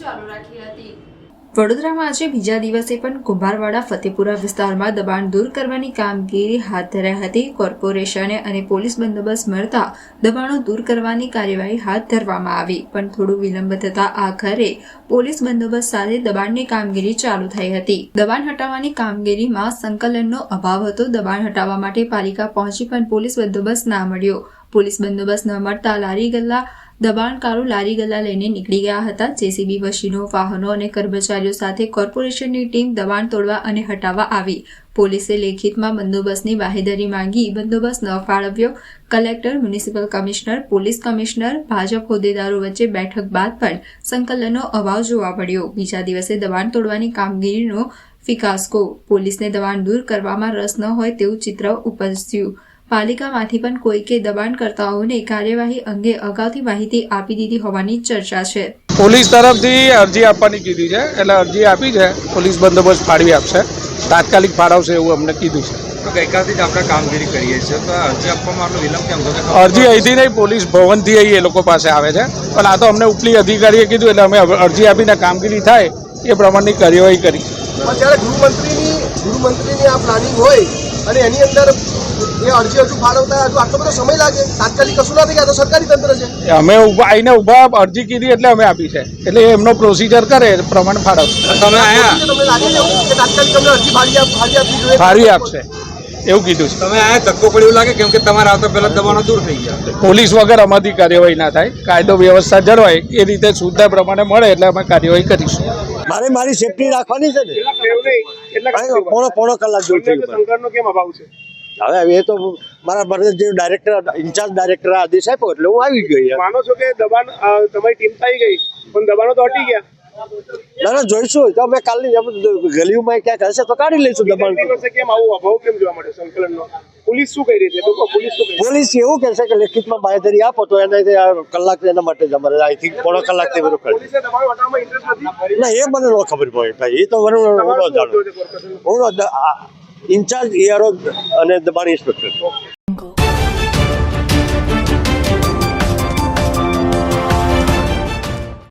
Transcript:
ચાલુ રાખી હતી. વડોદરામાં આજે બીજા દિવસે પણ કુંભારવાડા, ફતેપુરા વિસ્તારમાં દબાણ દૂર કરવાની કામગીરી હાથ ધરાઈ હતી. કોર્પોરેશને અને પોલીસ બંદોબસ્ત મળતા દબાણો દૂર કરવાની કાર્યવાહી હાથ ધરવામાં આવી, પણ થોડું વિલંબ થતા આખરે પોલીસ બંદોબસ્ત સાથે દબાણની કામગીરી ચાલુ થઈ હતી. દબાણ હટાવવાની કામગીરીમાં સંકલનનો અભાવ હતો. દબાણ હટાવવા માટે પાલિકા પહોંચી પણ પોલીસ બંદોબસ્ત ના મળ્યો. પોલીસ બંદોબસ્ત ન મળતા લારી ગલ્લા દબાણકારો લારી ગલ્લા લઈને નીકળી ગયા હતા. જેસીબી મશીનો, વાહનો અને કર્મચારીઓ સાથે કોર્પોરેશનની ટીમ દબાણ તોડવા અને હટાવવા આવી. પોલીસે લેખિતમાં બંદોબસ્તની બાહેધરી માંગી. બંદોબસ્ત ન ફાળવ્યો. Collector, municipal commissioner, police commissioner, Bhajap હોદ્દેદારો વચ્ચે બેઠક બાદ પણ સંકલનનો અભાવ જોવા મળ્યો. બીજા દિવસે દબાણ તોડવાની કામગીરીનો ફિકાસ્કો. પોલીસને દબાણ દૂર કરવામાં રસ ન હોય તેવું ચિત્ર ઉપજ્યું. પાલિકામાંથી પણ કોઈકે દબાણકર્તાઓને કાર્યવાહી અંગે અગાઉથી માહિતી આપી દીધી હોવાની ચર્ચા છે. પોલીસ તરફથી અરજી આપવાની કીધી છે. એટલે અરજી આપી છે. પોલીસ બંદોબસ્ત ફાળવી આપશે. તાત્કાલિક ફાળવશે એવું અમને કીધું છે. તો ગઈકાલથી જ આપણે કામગીરી કરીએ છીએ. તો અરજી આપવામાં આટલો વિલંબ કેમ થતો અરજી અહીંથી નહીં પોલીસ ભવનથી અહીં એ લોકો પાસે આવે છે. પણ આ તો અમને ઉપલી અધિકારીએ કીધું એટલે અમે અરજી આપીને કામગીરી થાય એ પ્રમાણની કાર્યવાહી કરી. પણ જ્યારે ગૃહમંત્રીની ગૃહમંત્રીની આ પ્લાનિંગ હોય અને એની અંદર એ અરજી હજુ ફાળવતા હજુ આટલો બધો સમય લાગે. તાત્કાલિક કશું ના થઈ ગયા તો સરકારી તંત્ર છે. અમે ઊભા આઈને ઊભા અરજી કીધી એટલે અમે આપી છે. એટલે એમનો પ્રોસિજર કરે પ્રમાણે ફાળવશે. તમે આયા? તમને લાગે છે એવું કે તાત્કાલિક તમને અરજી ફાળી આપ- ફાળી આપવી જોઈએ? ફાળવી આપશે. એવું કીધું છે. તમે આયા? ધક્કો પડ્યો લાગે કેમ કે તમારા આવતા પહેલા દબાણો દૂર થઈ ગયા. પોલીસ વગર અમારી કાર્યવાહી ના થાય. કાયદો વ્યવસ્થા જળવાય. એ રીતે સુવિધા પ્રમાણે મળે એટલે અમે કાર્યવાહી કરીશું. મારે મારી સેફટી રાખવાની છે ને. પોણો પોણો કલાક જેવું થયું. મને. હવે એ તો મારા મને જે ડાયરેક્ટર ઇન્ચાર્જ ડાયરેક્ટર આદેશ આપ્યો એટલે હું આવી ગયો. માનો છો કે દબાણ તમારી ટીમ થઈ ગઈ પણ દબાણો તો હટી ગયા ના ના જોઈશું તો અમે કાલની ગલીઓમાં ક્યાંક હશે તો કાઢી લઈશું દબાણ કેમ આવું અભાવ કેમ જોવા મળે સંકલનનો પોલીસ શું કહી રહી છે પોલીસ શું? પોલીસ એવું કહેશે કે લેખિતમાં બાંહેધરી આપો તો એને કલાક એના માટે જ અમારે અહીંથી પોણો કલાક તે બધું કરી ના એ મને ન ખબર પડે ભાઈ એ તો મને હું જાણું? હું ઇન્ચાર્જ ઈઆરઓ અને દબાણ ઇન્સ્પેક્ટર.